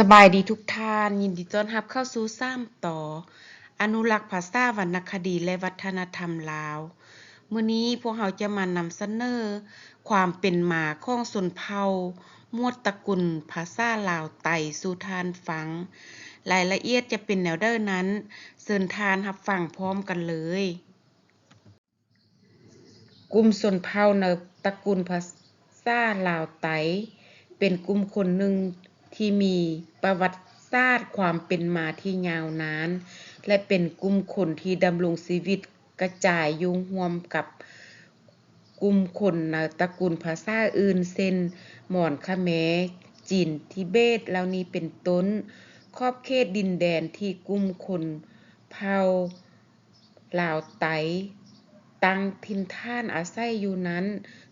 สบายดีทุกท่าน ยินดีต้อนรับเข้าสู่ซ้ำต่อ อนุรักษ์ภาษาวรรณคดีและวัฒนธรรมลาวมื้อนี้พวกเราจะมานำเสนอ ความเป็นมาของชนเผ่ามวดตระกุลภาษาลาวไต่สู่ทานฟัง รายละเอียดจะเป็นแนวเด้อนั้นเชิญทานรับฟังพร้อมกันเลย กลุ่มชนเผ่าในตระกูลภาษาลาวไต เป็นกลุ่มคนหนึ่ง ที่มีประวัติศาสตร์ความเป็นมาที่ยาวนาน และเป็นกลุ่มคนที่ดำรงชีวิตกระจายยู่ร่วมกับกลุ่มคนในตระกูลภาษาอื่นเช่นหมอนคแมจีนทิเบตเหล่านี้เป็นต้นขอบเขตดินแดนที่กลุ่มคนเผ่าลาวไตตั้งถิ่นฐานอาศัยอยู่นั้น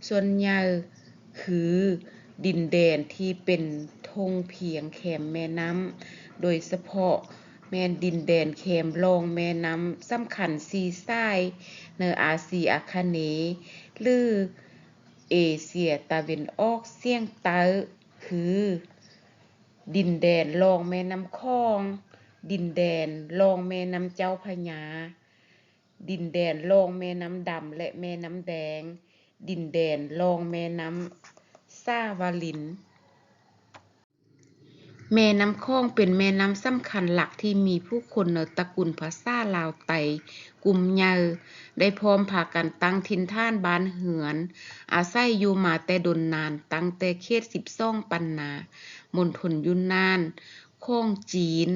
ส่วนใหญ่คือดินแดนที่เป็น งเพียงแคมแม่น้ำโดยเฉพาะแม่นดินแดนแคมรองแม่น้ำสำคัญสีไซ้ายในอาเซียอาคเนหรือเอเชียตะเวันออกเฉียงใต้คือ ดินแดนรองแม่น้ำคลอง ดินแดนรองแม่น้ำเจ้าพระยาดินแดนรองแม่น้ำดำและแม่น้ำแดง ดินแดนรองแม่น้ำซาวาลิน แม่น้ำคองเป็นแม่น้ำสำคัญหลักที่มีผู้คนในตระกูลภาษาลาวไตกลุ่มใหญ่ได้พร้อมพากันตั้งถิ่นฐานบ้านเหือน อาศัยอยู่มาแต่ดนนานตั้งแต่เขต12ปันนามณฑลยุนนานของจีน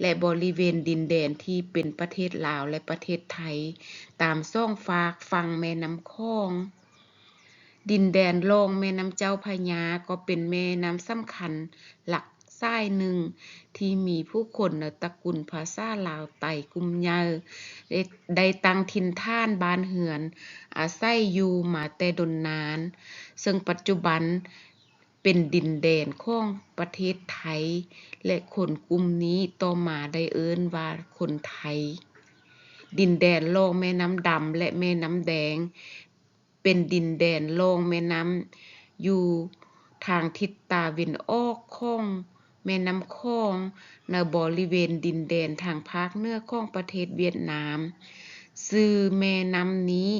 และบริเวณดินแดนที่เป็นประเทศลาวและประเทศไทย ตามซ่องฝากฝั่งแม่น้ำคองดินแดนรองแม่น้ำเจ้าพระยาก็เป็นแม่น้ำสำคัญหลัก ไซ้หนึ่ง ที่มีผู้คนในตระกูลภาษาลาวไต่กุมใหญ่ได้ได้ตั้งถิ่นฐานบ้านเหือน อาศัยอยู่มาแต่ดนนาน ซึ่งปัจจุบันเป็นดินแดนของประเทศไทย และคนกลุ่มนี้ต่อมาได้เอิ้นว่าคนไทย ดินแดนรองแม่น้ำดำและแม่น้ำแดง เป็นดินแดนรองแม่น้ำอยู่ทางทิศตะวันออกของ แม่น้ำคองในบริเวณดินแดนทางภาคเหนือของประเทศเวียดนามชื่อแม่น้ำนี้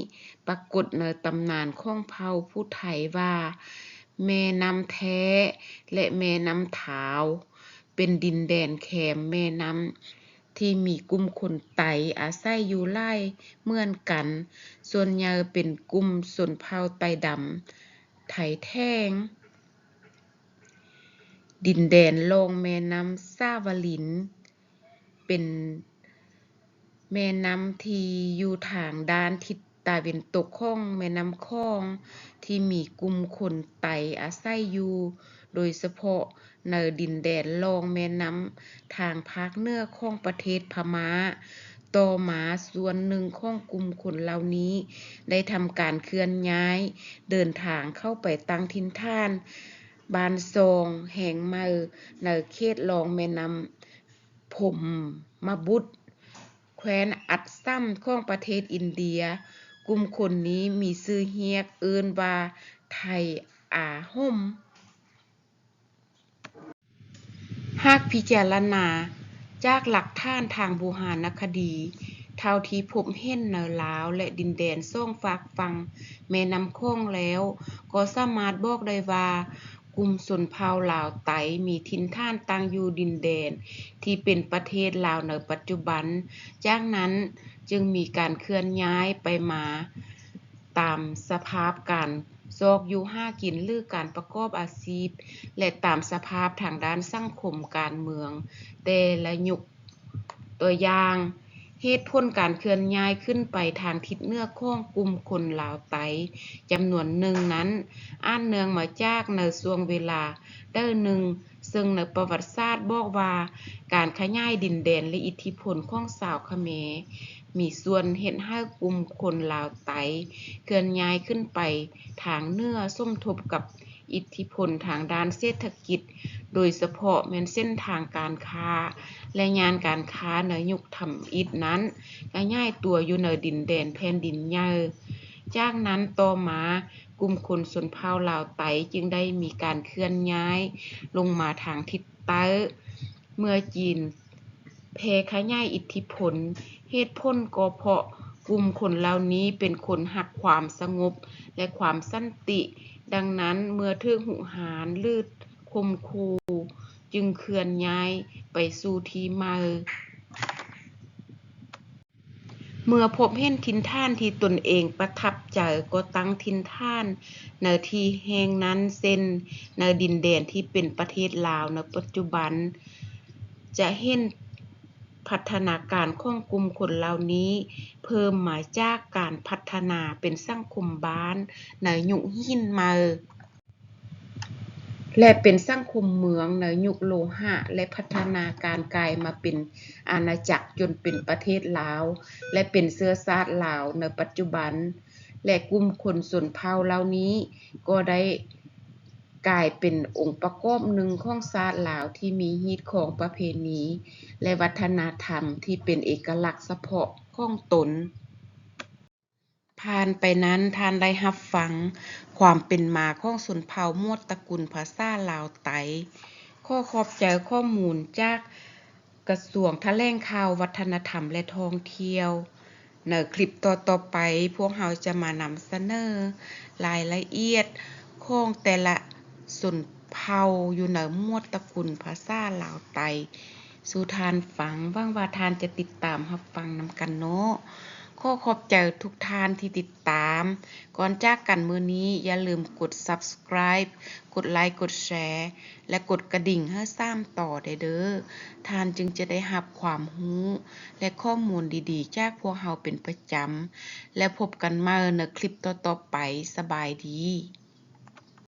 ปรากฏในตำนานของเผ่าผู้ไทยว่า แม่น้ำแท้และแม่น้ำถาวเป็นดินแดนแคมแม่น้ำที่มีกลุ่มคนไตอาศัยอยู่หลายเมื่อนกัน ส่วนใหญ่เป็นกลุ่มชนเผ่าไตดำไถแท่ง ดินแดนรองแม่น้ำซาวาลิน เป็นแม่น้ำที่อยู่ทางด้านทิศตะวันตกของแม่น้ำคองที่มีกลุ่มคนไตอาศัยอยู่ โดยเฉพาะในดินแดนรองแม่น้ำทางภาคเหนือของประเทศพม่า ต่อมาส่วนหนึ่งของกลุ่มคนเหล่านี้ ได้ทำการเคลื่อนย้าย เดินทางเข้าไปตั้งถิ่นฐาน บานซองแห่งใหม่ในเขตรองแม่น้ำพรหมบุตรแคว้นอัสสัมของประเทศอินเดีย กลุ่มคนนี้มีชื่อเรียกเอิ้นว่าไทอาห่มหากพิจารณาจากหลักฐานทางโบราณคดี เท่าที่พบเห็นในลาวและดินแดนสองฝากฝั่งแม่น้ำคองแล้ว ก็สามารถบอกได้ว่า กลุ่มชนเผ่าลาวไตมีถิ่นฐานตั้งอยู่ดินแดน ที่เป็นประเทศลาวในปัจจุบัน จากนั้นจึงมีการเคลื่อนย้ายไปมาตามสภาพการซอกอยู่ห้ากินหรือการประกอบอาชีพ และตามสภาพทางด้านสังคมการเมือง แต่ละยุคตัวอย่าง เหตุผลการเคลื่อนย้ายขึ้นไปทางทิศเหนือของกลุ่มคนลาวไตจำนวนหนึ่งนั้น อ้างเนืองมาจากในช่วงเวลาเด้อหนึ่งซึ่งในประวัติศาสตร์บอกว่า การขยายดินแดนและอิทธิพลของชาวเขมรมีส่วนเฮ็ดให้กลุ่มคนลาวไตเคลื่อนย้ายขึ้นไปทางเหนือส้มทบกับ อิทธิพลทางด้านเศรษฐกิจ โดยเฉพาะแม่นเส้นทางการค้า และงานการค้าในยุคทำอิฐนั้นก็ย้ายตัวอยู่ในดินแดนแผ่นดินใหญ่จากนั้นต่อมากลุ่มคนชนเผ่าลาวไตจึงได้มีการเคลื่อนย้าย ลงมาทางทิศใต้เมื่อจีนแผ่ขยายอิทธิพล เหตุผลก็เพราะกลุ่มคนเหล่านี้เป็นคนรักความสงบและความสันติ ดังนั้นเมื่อถูกหุหารหรือข่มขู่จึงเคลื่อนย้ายไปสู่ทีม่เมื่อพบเห็นถิ่นฐานที่ตนเองประทับใจก็ตั้งถิ่นฐานในที่แห่งนั้นเช่นในดินแดนที่เป็นประเทศลาวในปัจจุบัน จะเห็น พัฒนาการของกลุ่มคนเหล่านี้ เพิ่มมาจากการพัฒนาเป็นสังคมบ้านในยุคหินมาและเป็นสังคมเมืองในยุคโลหะ และพัฒนาการกลายมาเป็นอาณาจักรจนเป็นประเทศลาว และเป็นเชื้อชาติลาวในปัจจุบัน และกลุ่มคนชนเผ่าเหล่านี้ก็ได้ กลายเป็นองค์ประกอบหนึ่งของชาติลาวที่มีฮีตของประเพณี และวัฒนธรรมที่เป็นเอกลักษณ์เฉพาะของตน ผ่านไปนั้นท่านได้รับฟัง ความเป็นมาของชนเผ่ามวดตระกูลภาษาลาวไต ข้อขอบใจข้อมูลจากกระทรวงแลงข่าววัฒนธรรมและท่องเที่ยวในคลิปต่อๆไปพวกเราจะมานำเสนอรายละเอียดของแต่ละ ชนเผาอยู่ในหมวดตระกูลภาษาลาวไต สู่ทานฟังหวังว่าทานจะติดตามรับฟังนำกันเนาะขอขอบใจทุกทานที่ติดตาม ก่อนจากกันมือนี้อย่าลืมกด Subscribe กดไลค์กดแชร์ และกดกระดิ่งให้ซ้ำต่อได้เด้อทานจึงจะได้รับความรู้ และข้อมูลดีๆ จากพวกเราเป็นประจำ และพบกันม่ในคลิปต่อๆไปสบายดี